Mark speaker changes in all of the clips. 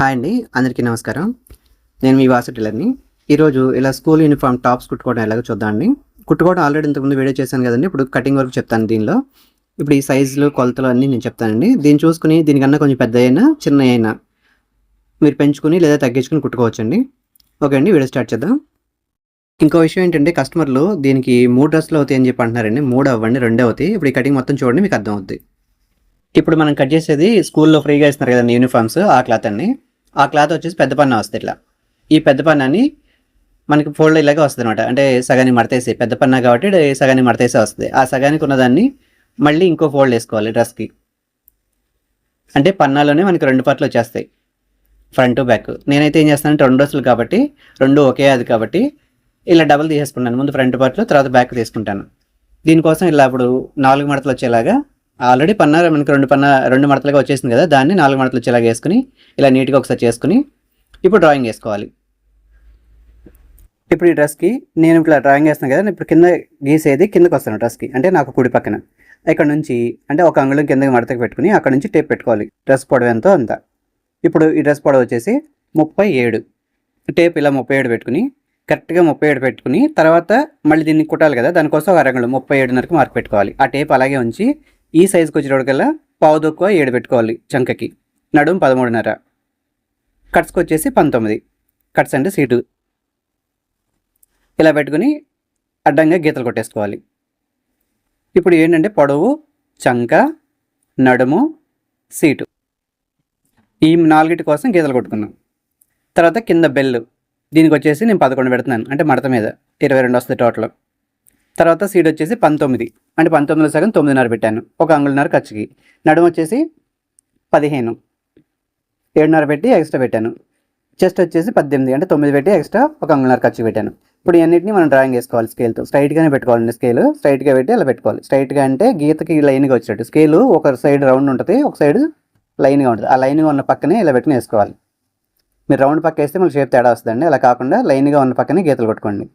Speaker 1: Hi అండి అందరికీ నమస్కారం. నేను మీ వాసు టైలర్ని ఈరోజు ఇలా స్కూల్ యూనిఫామ్ టాప్స్ కుట్టుకోవడం ఎలాగో చూద్దామండి కుట్టుకోవడం ఆల్రెడీ ఇంతకుముందు వీడియో చేశాను కదండి ఇప్పుడు కటింగ్ వరకు చెప్తాను దీనిలో. ఇప్పుడు ఈ సైజులు కొలతలు అన్నీ నేను చెప్తానండి. దీన్ని చూసుకుని దీనికన్నా కొంచెం పెద్ద అయినా చిన్న అయినా మీరు పెంచుకుని లేదా తగ్గించుకుని కుట్టుకోవచ్చండి. ఓకే అండి వీడియో స్టార్ట్ చేద్దాం. ఇంకో విషయం ఏంటంటే కస్టమర్లు దీనికి మూడు డ్రెస్సులు అవుతాయి అని చెప్పి అంటున్నారండి. మూడు అవ్వండి రెండే అవుతాయి. ఇప్పుడు ఈ కటింగ్ మొత్తం చూడండి మీకు అర్థం అవుతుంది ఇప్పుడు మనం కట్ చేసేది స్కూల్లో ఫ్రీగా ఇస్తున్నారు కదండి యూనిఫామ్స్ ఆ క్లాత్ అండి ఆ క్లాత్ వచ్చేసి పెద్ద పన్న వస్తుంది ఇట్లా. ఈ పెద్ద పన్నాని మనకి ఫోల్డ్ ఇలాగే వస్తుంది అనమాట అంటే సగానికి మడతేసి పెద్ద పన్నా కాబట్టి సగాన్ని సగానికి వస్తుంది. ఆ సగానికి ఉన్నదాన్ని మళ్ళీ ఇంకో ఫోల్డ్ వేసుకోవాలి డ్రెస్కి అంటే పన్నాలోనే మనకి రెండు పార్ట్లు వచ్చేస్తాయి. ఫ్రంట్ బ్యాక్ నేనైతే ఏం చేస్తానంటే రెండు డ్రెస్సులు కాబట్టి రెండు ఒకే అది కాబట్టి ఇలా డబుల్ తీసేసుకుంటాను. ముందు ఫ్రంట్ పార్ట్లో తర్వాత బ్యాక్ తీసుకుంటాను. దీనికోసం ఇలా ఇప్పుడు నాలుగు మడతలు వచ్చేలాగా ఆల్రెడీ పన్న మనకి రెండు పన్న రెండు మడతలుగా వచ్చేసింది కదా దాన్ని నాలుగు మడతలు వచ్చేలాగా వేసుకుని ఇలా నీట్గా ఒకసారి చేసుకుని ఇప్పుడు డ్రాయింగ్ వేసుకోవాలి. ఇప్పుడు ఈ డ్రెస్కి నేను ఇట్లా డ్రాయింగ్ వేస్తాను కదా ఇప్పుడు కింద గీసేది కిందకి వస్తాను డ్రెస్కి అంటే నాకు కుడి పక్కన. ఇక్కడ నుంచి అంటే ఒక అంగుళం కిందకి మడతకి పెట్టుకుని అక్కడ నుంచి టేప్ పెట్టుకోవాలి డ్రెస్ పొడవు ఎంతో అంత. ఇప్పుడు ఈ డ్రెస్ పొడవు వచ్చేసి ముప్పై ఏడు. టేప్ ఇలా ముప్పై ఏడు పెట్టుకుని కరెక్ట్గా ముప్పై ఏడు పెట్టుకుని తర్వాత మళ్ళీ దీన్ని కుట్టాలి కదా దానికోసం ఒక అరంగుళం ముప్పై ఏడున్నరకు మార్క్ పెట్టుకోవాలి. ఆ టేప్ అలాగే ఉంచి ఈ సైజుకి వచ్చేటప్పటికల్లా పావు తక్కువ ఏడు పెట్టుకోవాలి చంకకి. నడుము పదమూడున్నర. కట్స్కి వచ్చేసి పంతొమ్మిది. కట్స్ అంటే సీటు. ఇలా పెట్టుకుని అడ్డంగా గీతలు కొట్టేసుకోవాలి. ఇప్పుడు ఏంటంటే పొడవు చంక నడుము సీటు. ఈ నాలుగిటి కోసం గీతలు కొట్టుకున్నాం. తర్వాత కింద బెల్ దీనికి వచ్చేసి నేను పదకొండు పెడుతున్నాను. అంటే మడత మీద. ఇరవై రెండు వస్తుంది టోటల్. తర్వాత సీడ్ వచ్చేసి పంతొమ్మిది. అంటే పంతొమ్మిదిలో సగం తొమ్మిదిన్నర పెట్టాను. ఒక అంగుళన్నర ఖర్చుకి. నడుము వచ్చేసి పదిహేను. ఏడున్నర పెట్టి ఎక్స్ట్రా పెట్టాను. చెస్ట్ వచ్చేసి పద్దెనిమిది. అంటే తొమ్మిది పెట్టి ఎక్స్ట్రా ఒక అంగుళన్నర ఖర్చు పెట్టాను. ఇప్పుడు ఇవన్నిటిని మనం డ్రాయింగ్ వేసుకోవాలి స్కేల్తో స్ట్రైట్గానే పెట్టుకోవాలండి స్కేల్ స్ట్రైట్గా పెట్టి అలా పెట్టుకోవాలి. స్ట్రైట్గా అంటే గీతకి లైన్గా వచ్చేటట్టు. స్కేల్ ఒక సైడ్ రౌండ్ ఉంటుంది ఒక సైడ్ లైన్గా ఉంటుంది. ఆ లైన్గా ఉన్న పక్కనే ఇలా పెట్టుకుని వేసుకోవాలి. మీరు రౌండ్ పక్క వేస్తే మళ్ళీ షేప్ తేడా వస్తుందండి. అలా కాకుండా లైన్గా ఉన్న పక్కనే గీతలు కొట్టుకోండి.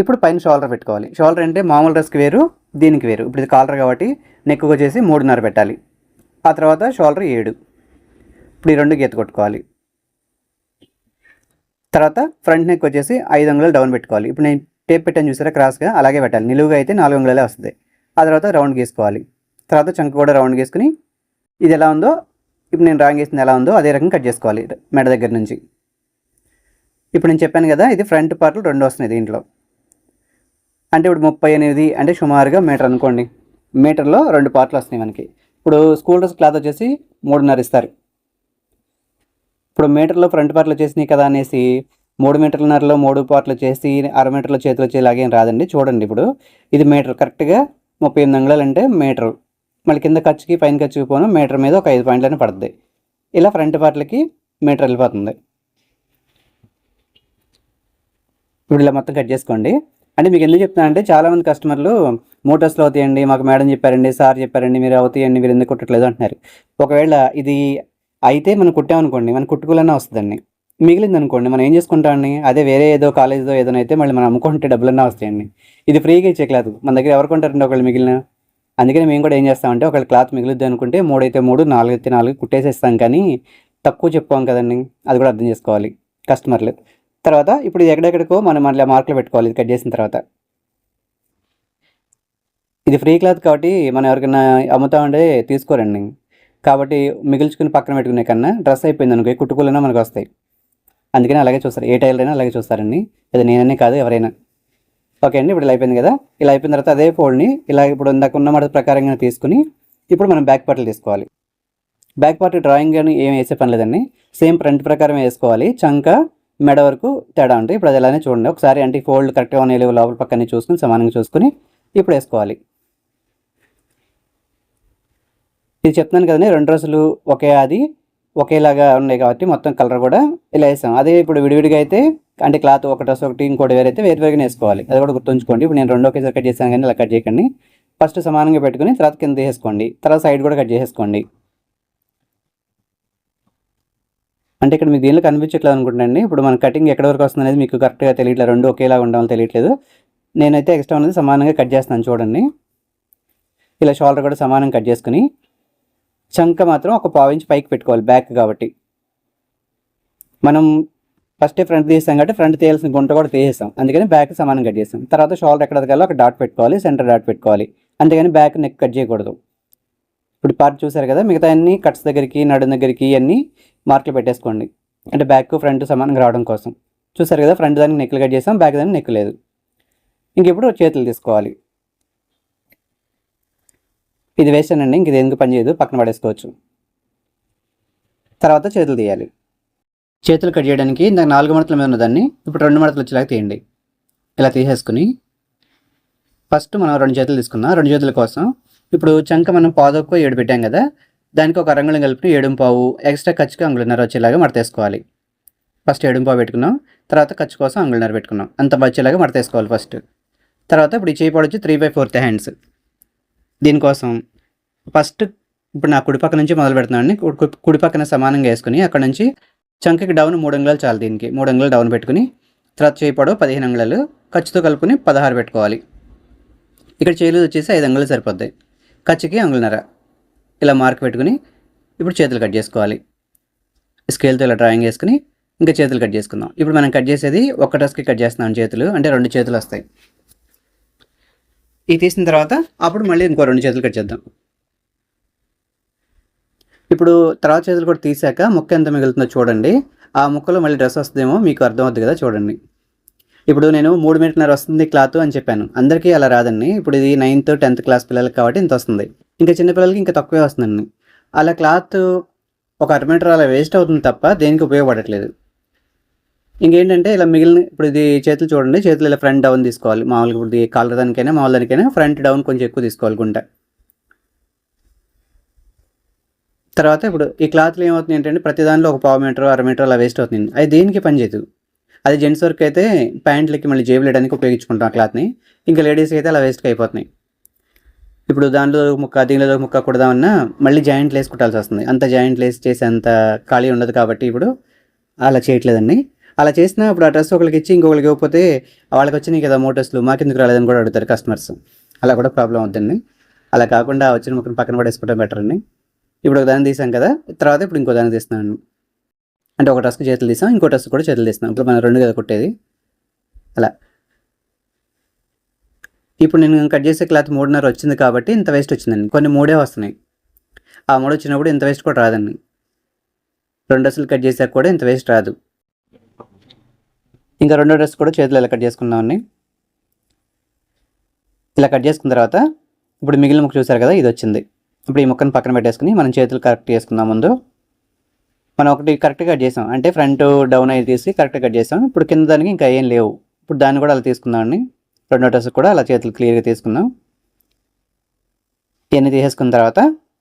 Speaker 1: ఇప్పుడు పైన షోల్డర్ పెట్టుకోవాలి. షోల్డర్ అంటే మామూలు డ్రెస్కి వేరు దీనికి వేరు. ఇప్పుడు ఇది కాలర్ కాబట్టి నెక్ వచ్చేసి మూడున్నర పెట్టాలి. ఆ తర్వాత షోల్డర్ ఏడు. ఇప్పుడు ఈ రెండు గీత కొట్టుకోవాలి. తర్వాత ఫ్రంట్ నెక్ వచ్చేసి ఐదు అంగుళాలు డౌన్ పెట్టుకోవాలి. ఇప్పుడు నేను టేప్ పెట్టాను చూసారా క్రాస్గా? అలాగే పెట్టాలి. నిలువుగా అయితే నాలుగు అంగుళాలే వస్తుంది ఆ తర్వాత రౌండ్ గీసుకోవాలి. తర్వాత చంక కూడా రౌండ్ గీసుకుని ఇది ఎలా ఉందో ఇప్పుడు నేను డ్రాయింగ్ వేసింది ఎలా ఉందో అదే రకంగా కట్ చేసుకోవాలి మెడ దగ్గర నుంచి. ఇప్పుడు నేను చెప్పాను కదా ఇది ఫ్రంట్ పార్ట్లు రెండు వస్తున్నాయి దీంట్లో. అంటే ఇప్పుడు ముప్పై ఎనిమిది అంటే సుమారుగా మీటర్ అనుకోండి. మీటర్లో రెండు పార్ట్లు వస్తున్నాయి మనకి. ఇప్పుడు స్కూల్ డ్రెస్ క్లాత్ వచ్చేసి మూడున్నర ఇస్తారు. ఇప్పుడు మీటర్లో ఫ్రంట్ పార్ట్లు వచ్చేసినాయి కదా అనేసి మూడు మీటర్లన్నరలో మూడు పార్ట్లు చేసి అర మీటర్ల చేతిలో వచ్చేలాగేం రాదండి. చూడండి ఇప్పుడు. ఇది మీటర్. కరెక్ట్గా ముప్పై ఎనిమిది అంగుళాలు అంటే మీటర్. మళ్ళీ కింద ఖర్చుకి పైన ఖర్చుకి పోను మీటర్ మీద ఒక ఐదు పాయింట్లని పడుతుంది ఇలా ఫ్రంట్ పార్ట్లకి మీటర్ వెళ్ళిపోతుంది. ఇప్పుడు ఇలా మొత్తం కట్ చేసుకోండి. అంటే మీకు ఎందుకు చెప్తున్నా అంటే చాలామంది కస్టమర్లు మోటార్స్లో అవుతాయండి మాకు మేడం చెప్పారండి సార్ చెప్పారండి మీరు అవుతాయండి మీరు ఎందుకు కుట్టట్లేదు అంటున్నారు. ఒకవేళ ఇది అయితే మనం కుట్టామనుకోండి మనం కుట్టుకోవాలన్నా వస్తుందండి. మిగిలింది అనుకోండి మనం ఏం చేసుకుంటామండి? అదే వేరే ఏదో కాలేజ్లో ఏదైనా అయితే మళ్ళీ మనం అమ్ముకుంటే డబ్బులన్నా వస్తాయండి. ఇది ఫ్రీగా ఇచ్చే క్లాత్. మన దగ్గర ఎవరు కొంటారండి ఒకళ్ళు మిగిలిన? అందుకని మేము కూడా ఏం చేస్తామంటే ఒకళ్ళు క్లాత్ మిగులుద్ది అనుకుంటే మూడు అయితే మూడు నాలుగు అయితే నాలుగు కుట్టేసేస్తాం కానీ తక్కువ చెప్పుకోం కదండి. అది కూడా అర్థం చేసుకోవాలి కస్టమర్లు. తర్వాత ఇప్పుడు ఇది ఎక్కడెక్కడికో మనం మళ్ళీ మార్కులు పెట్టుకోవాలి ఇది కట్ చేసిన తర్వాత. ఇది ఫ్రీ క్లాత్ కాబట్టి మనం ఎవరికైనా అమ్ముతా అమ్ముతామంటే తీసుకోరండి. కాబట్టి మిగిల్చుకుని పక్కన పెట్టుకునే కన్నా డ్రెస్ అయిపోయింది అనుకో కుట్టుకులైనా మనకు వస్తాయి. అందుకని అలాగే చూస్తారు. ఏ టైలర్ అయినా అలాగే చూస్తారండి. అది నేననే కాదు ఎవరైనా. ఓకే అండి ఇప్పుడు ఇలా అయిపోయింది కదా. ఇలా అయిపోయిన తర్వాత అదే ఫోల్డ్ని ఇలా ఇప్పుడు ఇందాక ఉన్న మాట ప్రకారంగా తీసుకుని ఇప్పుడు మనం బ్యాక్ పార్ట్లు తీసుకోవాలి. బ్యాక్ పార్ట్ డ్రాయింగ్ అని ఏం వేసే పని లేదండి. సేమ్ ఫ్రంట్ ప్రకారం వేసుకోవాలి. చంక మెడ వరకు తేడా ఉంటుంది ఇప్పుడు అది అలానే చూడండి. ఒకసారి అంటే ఫోల్డ్ కరెక్ట్గా ఉన్నాయి లేవు లోపల పక్కనే చూసుకుని సమానంగా చూసుకుని ఇప్పుడు వేసుకోవాలి. ఇది చెప్తున్నాను కదండి రెండు రోజులు ఒకే అది ఒకేలాగా ఉన్నాయి కాబట్టి మొత్తం కలర్ కూడా ఇలా వేసాం. అదే ఇప్పుడు విడివిడిగా అయితే అంటే క్లాత్ ఒక డ్రెస్ ఒకటి ఇంకోటి వేరైతే వేరు వేరుగానే వేసుకోవాలి. అది కూడా గుర్తుంచుకోండి. ఇప్పుడు నేను రెండు ఒకేసారి కట్ చేశాను కానీ ఇలా కట్ చేయకండి. ఫస్ట్ సమానంగా పెట్టుకుని తర్వాత కింద వేసుకోండి. తర్వాత సైడ్ కూడా కట్ చేసేసుకోండి. అంటే ఇక్కడ మీకు దీనిలో కనిపించట్లేదు అనుకుంటండి ఇప్పుడు మన కటింగ్ ఎక్కడ వరకు వస్తుంది అనేది మీకు కరెక్ట్గా తెలియట్లేదు. రెండు ఒకేలా ఉండాలని తెలియట్లేదు. నేనైతే ఎక్స్ట్రా అనేది సమానంగా కట్ చేస్తాను చూడండి. ఇలా షోల్డర్ కూడా సమానంగా కట్ చేసుకుని చంక మాత్రం ఒక పావు ఇంచ్ పైకి పెట్టుకోవాలి బ్యాక్ కాబట్టి. మనం ఫస్ట్ ఫ్రంట్ తీసాం కాబట్టి ఫ్రంట్ తీయాల్సిన గుంట కూడా తీసేసాం. అందుకని బ్యాక్ సమానం కట్ చేస్తాం తర్వాత షోల్డర్ ఎక్కడ కల్లా ఒక డాట్ పెట్టుకోవాలి సెంటర్ డాట్ పెట్టుకోవాలి. అందుకని బ్యాక్ నెక్ కట్ చేయకూడదు. ఇప్పుడు పార్ట్ చూసారు కదా మిగతా అన్ని కట్స్ దగ్గరికి నడు దగ్గరికి అన్ని మార్కులు పెట్టేసుకోండి. అంటే బ్యాక్ ఫ్రంట్ సమానంగా రావడం కోసం. చూసారు కదా ఫ్రంట్ దానికి నెక్లు కట్ చేసాం బ్యాక్ దానికి నెక్ లేదు. ఇంక ఇప్పుడు చేతులు తీసుకోవాలి. ఇది వేసానండి ఇంక ఇది ఎందుకు పని చేయదు పక్కన పడేసుకోవచ్చు. తర్వాత చేతులు తీయాలి. చేతులు కట్ చేయడానికి ఇందాక నాలుగు మడతల మీద ఉన్నదాన్ని ఇప్పుడు రెండు మడతలు వచ్చేలాగా తీయండి. ఇలా తీసేసుకుని ఫస్ట్ మనం రెండు చేతులు తీసుకున్నాం రెండు చేతుల కోసం ఇప్పుడు చంక మనం పాదొక్కో ఏడు పెట్టాం కదా దానికి ఒక అరంగుళం కలిపి ఏడుంపావు ఎక్స్ట్రా ఖర్చుకి అంగుళన్నర వచ్చేలాగా మడతేసుకోవాలి. ఫస్ట్ ఏడుంపావు పెట్టుకున్నాం తర్వాత ఖర్చు కోసం అంగుళన్నర పెట్టుకున్నాం అంత వచ్చేలాగా మడతేసుకోవాలి ఫస్ట్ తర్వాత ఇప్పుడు ఈ చేయి వచ్చి త్రీ బై ఫోర్త్ హ్యాండ్స్ దీనికోసం ఫస్ట్ ఇప్పుడు నా కుడి పక్క నుంచి మొదలు పెడుతున్నాను కుడి- పక్కన సమానంగా వేసుకుని అక్కడ నుంచి చంకకి డౌన్ మూడు అంగుళాలు చాలు దీనికి. మూడు అంగుళాలు డౌన్ పెట్టుకుని తర్వాత చేయి పొడవు పదిహేను అంగుళాలు ఖర్చుతో కలుపుకుని పదహారు పెట్టుకోవాలి. ఇక్కడ చేయలేదు వచ్చేసి ఐదు అంగుళాలు సరిపోతాయి. కచ్చికి అంగుళన్నర ఇలా మార్క్ పెట్టుకుని ఇప్పుడు చేతులు కట్ చేసుకోవాలి. స్కేల్తో ఇలా డ్రాయింగ్ వేసుకుని ఇంకా చేతులు కట్ చేసుకుందాం. ఇప్పుడు మనం కట్ చేసేది ఒక డ్రెస్కి కట్ చేస్తున్నాం చేతులు అంటే రెండు చేతులు వస్తాయి. ఇది తీసిన తర్వాత అప్పుడు మళ్ళీ ఇంకో రెండు చేతులు కట్ చేద్దాం. ఇప్పుడు తర్వాత చేతులు కూడా తీసాక ముక్క ఎంత మిగులుతుందో చూడండి. ఆ ముక్కలో మళ్ళీ డ్రెస్ వస్తుందేమో మీకు అర్థమవుద్ది కదా చూడండి. ఇప్పుడు నేను మూడు మీటర్నర వస్తుంది క్లాత్ అని చెప్పాను. అందరికీ అలా రాదండి. ఇప్పుడు ఇది నైన్త్ టెన్త్ క్లాస్ పిల్లలకి కాబట్టి ఇంత వస్తుంది. ఇంకా చిన్నపిల్లలకి ఇంకా తక్కువే వస్తుందండి. అలా క్లాత్ ఒక అర మీటర్ అలా వేస్ట్ అవుతుంది తప్ప దేనికి ఉపయోగపడట్లేదు. ఇంకేంటంటే ఇలా మిగిలిన ఇప్పుడు ఇది చేతులు చూడండి. చేతులు ఇలా ఫ్రంట్ డౌన్ తీసుకోవాలి. మామూలుగా ఇప్పుడు ఇది కాలర్ దానికైనా మామూలు దానికైనా ఫ్రంట్ డౌన్ కొంచెం ఎక్కువ తీసుకోవాలి గుంట. తర్వాత ఇప్పుడు ఈ క్లాత్లు ఏమవుతుంది ఏంటంటే ప్రతి దానిలో ఒక పావు మీటర్ అర మీటర్ అలా వేస్ట్ అవుతుంది అది దేనికి పని చేయదు అది జెంట్స్ వరకు అయితే ప్యాంట్లకి మళ్ళీ జేబులు వేయడానికి ఉపయోగించుకుంటాం ఆ క్లాత్ని. ఇంకా లేడీస్కి అయితే అలా వేస్ట్గా అయిపోతున్నాయి. ఇప్పుడు దాంట్లో ముక్క దీనిలో ముక్క కుడదామన్నా మళ్ళీ జాయింట్లు వేసి కుట్టాల్సి వస్తుంది. అంత జాయింట్లు వేసి చేసే అంత ఖాళీ ఉండదు కాబట్టి ఇప్పుడు అలా చేయట్లేదండి. అలా చేసినా ఇప్పుడు ఆ డ్రెస్ ఒకరికి ఇచ్చి ఇంకొకరికి ఇవ్వకపోతే వాళ్ళకి వచ్చినాయి కదా మోటర్స్లు మాకెందుకు రాలేదని కూడా అడుగుతారు కస్టమర్స్. అలా కూడా ప్రాబ్లం అవుతుందండి. అలా కాకుండా వచ్చిన ముక్కను పక్కన పడేసుకోవడం బెటర్ అండి ఇప్పుడు ఒక దాన్ని తీసాం కదా తర్వాత ఇప్పుడు ఇంకో దాన్ని తీస్తున్నాను. అంటే ఒక టస్క్ చేతులు తీసాం ఇంకో టస్క్ కూడా చేతులు తీస్తున్నాం. ఇప్పుడు మనం రెండు కదా కుట్టేది? అలా. ఇప్పుడు నేను కట్ చేసే క్లాత్ మూడున్నర వచ్చింది కాబట్టి ఇంత వేస్ట్ వచ్చిందండి. కొన్ని మూడే వస్తున్నాయి. ఆ మూడు వచ్చినప్పుడు ఇంత వేస్ట్ కూడా రాదండి. రెండు డ్రెస్సులు కట్ చేసాక కూడా ఇంత వేస్ట్ రాదు. ఇంకా రెండో డ్రెస్ కూడా చేతులు ఇలా కట్ చేసుకుందామండి. ఇలా కట్ చేసుకున్న తర్వాత ఇప్పుడు మిగిలిన ముక్క చూసారు కదా ఇది వచ్చింది. ఇప్పుడు ఈ ముక్కను పక్కన పెట్టేసుకుని మనం చేతులు కరెక్ట్ చేసుకుందాం ముందు. మనం ఒకటి కరెక్ట్గా కట్ చేసాం. అంటే ఫ్రంట్ డౌన్ అయి తీసి కరెక్ట్గా కట్ చేసాం. ఇప్పుడు కింద దానికి ఇంకా ఏం లేవు. ఇప్పుడు దాన్ని కూడా అలా తీసుకుందామండి రెండో డ్రెస్ కూడా అలా చేతులు క్లియర్గా తీసుకుందాం. ఇవన్నీ తీసేసుకున్న తర్వాత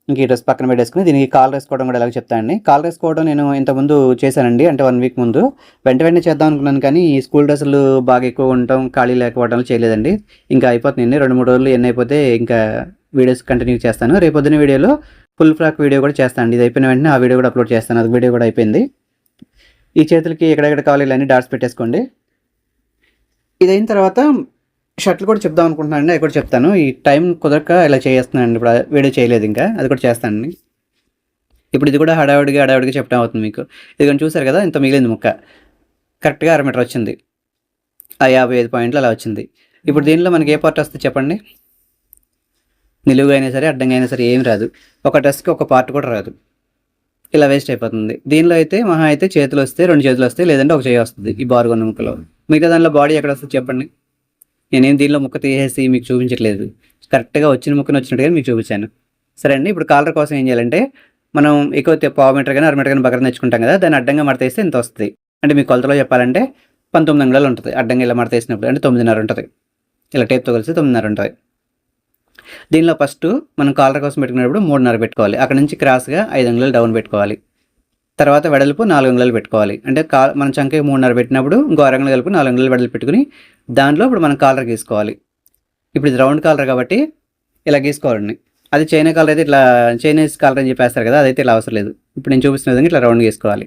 Speaker 1: ఇంక ఈ డ్రెస్ పక్కన పెట్టేసుకుని దీనికి కాల్ వేసుకోవడం కూడా ఎలాగో చెప్తానండి కాల్ వేసుకోవడం నేను ఇంతకుముందు చేశానండి. అంటే వన్ వీక్ ముందు. వెంట వెంటనే చేద్దాం అనుకున్నాను కానీ ఈ స్కూల్ డ్రెస్సులు బాగా ఎక్కువ ఉండటం ఖాళీ లేకపోవడం చేయలేదండి. ఇంకా అయిపోతుంది రెండు మూడు రోజులు ఎన్ని అయిపోతే ఇంకా వీడియోస్ కంటిన్యూ చేస్తాను. రేపు వీడియోలో ఫుల్ ఫ్రాక్ వీడియో కూడా చేస్తాను ఇది అయిపోయిన వెంటనే ఆ వీడియో కూడా అప్లోడ్ చేస్తాను. అది వీడియో కూడా అయిపోయింది. ఈ చేతులకి ఎక్కడెక్కడ కావాలి ఇలాంటి డాట్స్ పెట్టేసుకోండి. ఇది అయిన తర్వాత షర్ట్లు కూడా చెప్దాం అనుకుంటున్నానండి అది కూడా చెప్తాను. ఈ టైం కుదరక ఇలా చేస్తున్నానండి. ఇప్పుడు వీడియో చేయలేదు ఇంకా. అది కూడా చేస్తానండి ఇప్పుడు ఇది కూడా హడావిడిగా హడావిడిగా చెప్పడం అవుతుంది మీకు. ఇది కానీ చూసారు కదా? ఇంత మిగిలింది ముక్క. కరెక్ట్గా అర మీటర్ వచ్చింది. ఆ యాభై ఐదు పాయింట్లు అలా వచ్చింది. ఇప్పుడు దీనిలో మనకి ఏ పార్ట్ వస్తుంది చెప్పండి? నిలువుగా అయినా సరే అడ్డంగా అయినా సరే ఏం రాదు. ఒక డ్రెస్కి ఒక పార్ట్ కూడా రాదు. ఇలా వేస్ట్ అయిపోతుంది. దీనిలో అయితే మహా అయితే చేతులు వస్తే రెండు చేతులు వస్తాయి లేదంటే ఒక చేయి వస్తుంది ఈ బారుగొన్న ముక్కలో. మిగతా దానిలో బాడీ ఎక్కడ వస్తుంది చెప్పండి? నేనేం దీనిలో ముక్క తీసేసి మీకు చూపించట్లేదు. కరెక్ట్గా వచ్చిన ముక్కను వచ్చినట్టుగా మీకు చూపించాను. సరే అండి ఇప్పుడు కాలర్ కోసం ఏం చేయాలంటే మనం ఎక్కువ పావు మీటర్ కానీ అర మీటర్ కానీ బకరం తెచ్చుకుంటాం కదా దాన్ని అడ్డంగా మడతేస్తే ఇంత వస్తుంది? అంటే మీ కొలతలో చెప్పాలంటే పంతొమ్మిది అంగుళాలు ఉంటుంది. అడ్డంగా ఇలా మడతేసినప్పుడు అంటే తొమ్మిదిన్నర ఉంటుంది. ఇలా టేప్తో కలిసి తొమ్మిదిన్నర ఉంటుంది. దీనిలో ఫస్ట్ మనం కాలర్ కోసం పెట్టుకునేటప్పుడు మూడున్నర పెట్టుకోవాలి. అక్కడ నుంచి క్రాస్గా ఐదు అంగుళాలు డౌన్ పెట్టుకోవాలి. తర్వాత వెడల్పు నాలుగు అంగుళాలు పెట్టుకోవాలి. అంటే కా మనం చంక మూడున్నర పెట్టినప్పుడు ఇంకో అరంగులు కలిపి నాలుగు అంగుళాలు వెడల్పు పెట్టుకుని దాంట్లో ఇప్పుడు మనం కాలర్ గీసుకోవాలి. ఇప్పుడు ఇది రౌండ్ కాలర్ కాబట్టి ఇలా గీసుకోవాలండి అది చైనా కాలర్ అయితే ఇట్లా చైనీస్ కాలర్ అని చెప్పేస్తారు కదా అదైతే ఇలా అవసరం లేదు. ఇప్పుడు నేను చూపిస్తున్న విధంగా ఇట్లా రౌండ్ గీసుకోవాలి.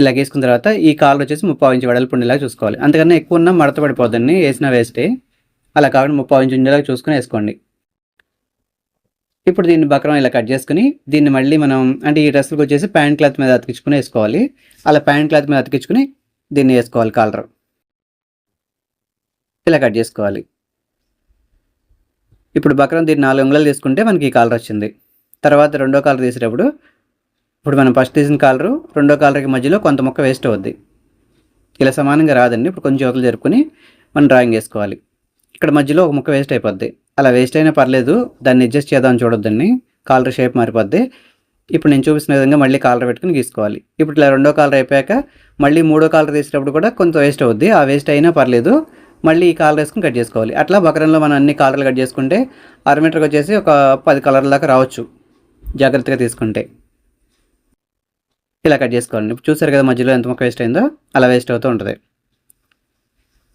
Speaker 1: ఇలా వేసుకున్న తర్వాత ఈ కాలర్ వచ్చేసి ముప్పై ఇంచు వెడల్పు ఉండేలాగా చూసుకోవాలి. అంతకన్నా ఎక్కువ ఉన్న మడత పడిపోద్దండి వేసిన వేస్టే. అలా కాబట్టి ముప్పై ఇంచు ఉండేలాగా చూసుకొని వేసుకోండి. ఇప్పుడు దీన్ని బక్రం ఇలా కట్ చేసుకుని దీన్ని మళ్ళీ మనం అంటే ఈ డ్రెస్లకు వచ్చేసి ప్యాంట్ క్లాత్ మీద అతికించుకుని వేసుకోవాలి. అలా ప్యాంట్ క్లాత్ మీద అతికించుకుని దీన్ని వేసుకోవాలి కాలర్. ఇలా కట్ చేసుకోవాలి. ఇప్పుడు బక్రం దీన్ని నాలుగు అంగుళాలు తీసుకుంటే మనకి ఈ కాలర్ వచ్చింది. తర్వాత రెండో కాలర్ తీసేటప్పుడు ఇప్పుడు మనం ఫస్ట్ తీసిన కాలరు రెండో కాలర్కి మధ్యలో కొంత మొక్క వేస్ట్ అవుద్ది. ఇలా సమానంగా రాదండి. ఇప్పుడు కొంచెం యువతలు జరుపుకొని మనం డ్రాయింగ్ వేసుకోవాలి ఇక్కడ మధ్యలో ఒక ముక్క వేస్ట్ అయిపోద్ది. అలా వేస్ట్ అయినా పర్లేదు దాన్ని అడ్జస్ట్ చేద్దామని చూడొద్దండి. కాలర్ షేప్ మారిపోద్ది. ఇప్పుడు నేను చూపిస్తున్న విధంగా మళ్ళీ కాలర్ పెట్టుకుని గీసుకోవాలి. ఇప్పుడు ఇలా రెండో కాలర్ అయిపోయాక మళ్ళీ మూడో కాలర్ తీసేటప్పుడు కూడా కొంత వేస్ట్ అవుద్ది. ఆ వేస్ట్ అయినా పర్లేదు మళ్ళీ ఈ కాలర్ వేసుకుని కట్ చేసుకోవాలి. అట్లా బకరంలో మనం అన్ని కాలర్లు కట్ చేసుకుంటే అర మీటర్కి వచ్చేసి ఒక పది కలర్ల దాకా రావచ్చు. జాగ్రత్తగా తీసుకుంటే. ఇలా కట్ చేసుకోవాలి ఇప్పుడు చూసారు కదా మధ్యలో ఎంత మొక్క వేస్ట్ అయిందో? అలా వేస్ట్ అవుతూ ఉంటుంది.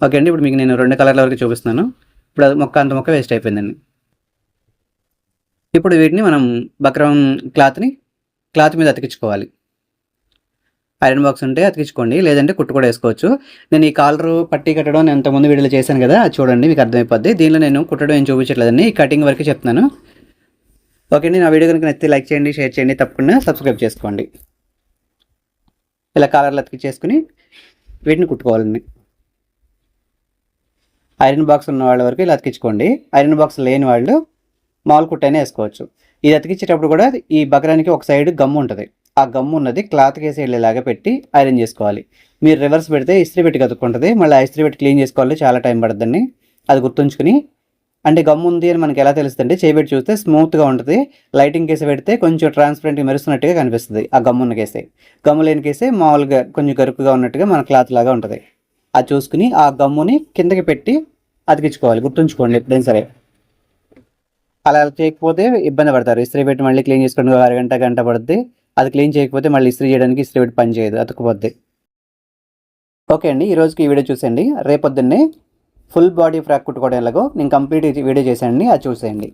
Speaker 1: ఓకే అండి ఇప్పుడు మీకు నేను రెండు కలర్ల వరకు చూపిస్తున్నాను. ఇప్పుడు అది మొక్క అంత మొక్క వేస్ట్ అయిపోయిందండి. ఇప్పుడు వీటిని మనం బక్రం క్లాత్ని క్లాత్ మీద అతికించుకోవాలి. ఐరన్ బాక్స్ ఉంటే అతికించుకోండి లేదంటే కుట్టు కూడా వేసుకోవచ్చు. నేను ఈ కాలరు పట్టి కట్టడం నేను ఎంతమంది వీడియోలో చేశాను కదా అది చూడండి మీకు అర్థమైపోద్ది. దీనిలో నేను కుట్టడం ఏం చూపించట్లేదండి ఈ కటింగ్ వరకు చెప్తున్నాను. ఓకే అండి నా వీడియో కనుక నచ్చితే లైక్ చేయండి షేర్ చేయండి తప్పకుండా సబ్స్క్రైబ్ చేసుకోండి. ఇలా కాలర్లు అతికించేసుకుని వీటిని కుట్టుకోవాలండి. ఐరన్ బాక్స్ ఉన్న వాళ్ళ వరకు ఇలా అతికించుకోండి. ఐరన్ బాక్స్ లేని వాళ్ళు మామూలు కుట్టైనా వేసుకోవచ్చు. ఇది అతికించేటప్పుడు కూడా ఈ బకరానికి ఒక సైడ్ గమ్ ఉంటుంది. ఆ గమ్ ఉన్నది క్లాత్ కేసి వెళ్ళేలాగా పెట్టి ఐరన్ చేసుకోవాలి. మీరు రివర్స్ పెడితే ఇస్త్రీ పెట్టి కతుక్కుంటుంది మళ్ళీ ఆ ఇస్త్రీ పెట్టి క్లీన్ చేసుకోవాలి. చాలా టైం పడుతుందండి అది గుర్తుంచుకుని అంటే గమ్ ఉంది అని మనకి ఎలా తెలుస్తుంది చేపెట్టి చూస్తే స్మూత్గా ఉంటుంది. లైటింగ్ కేసు పెడితే కొంచెం ట్రాన్స్పరెంట్గా మెరుస్తున్నట్టుగా కనిపిస్తుంది ఆ గమ్ ఉన్న కేసే. గమ్ లేని కేసే మామూలుగా కొంచెం గరుకుగా ఉన్నట్టుగా మన క్లాత్ లాగా ఉంటుంది. అది చూసుకుని ఆ గమ్ముని కిందకి పెట్టి అతికించుకోవాలి గుర్తుంచుకోండి ఎప్పుడైనా సరే. అలా చేయకపోతే ఇబ్బంది పడతారు. ఇస్త్రీ పెట్టి మళ్ళీ క్లీన్ చేసుకోవడానికి ఒక అరగంట గంట పడుద్ది. అది క్లీన్ చేయకపోతే మళ్ళీ ఇస్త్రీ చేయడానికి ఇస్త్రీ పెట్టి పని చేయదు అతుకుపోద్ది ఓకే అండి ఈ రోజుకి ఈ వీడియో చూసేయండి. రేపొద్దున్నే ఫుల్ బాడీ ఫ్రాక్ కుట్టుకోవడం ఎలాగో నేను కంప్లీట్ వీడియో చేశానండి అది చూసేయండి.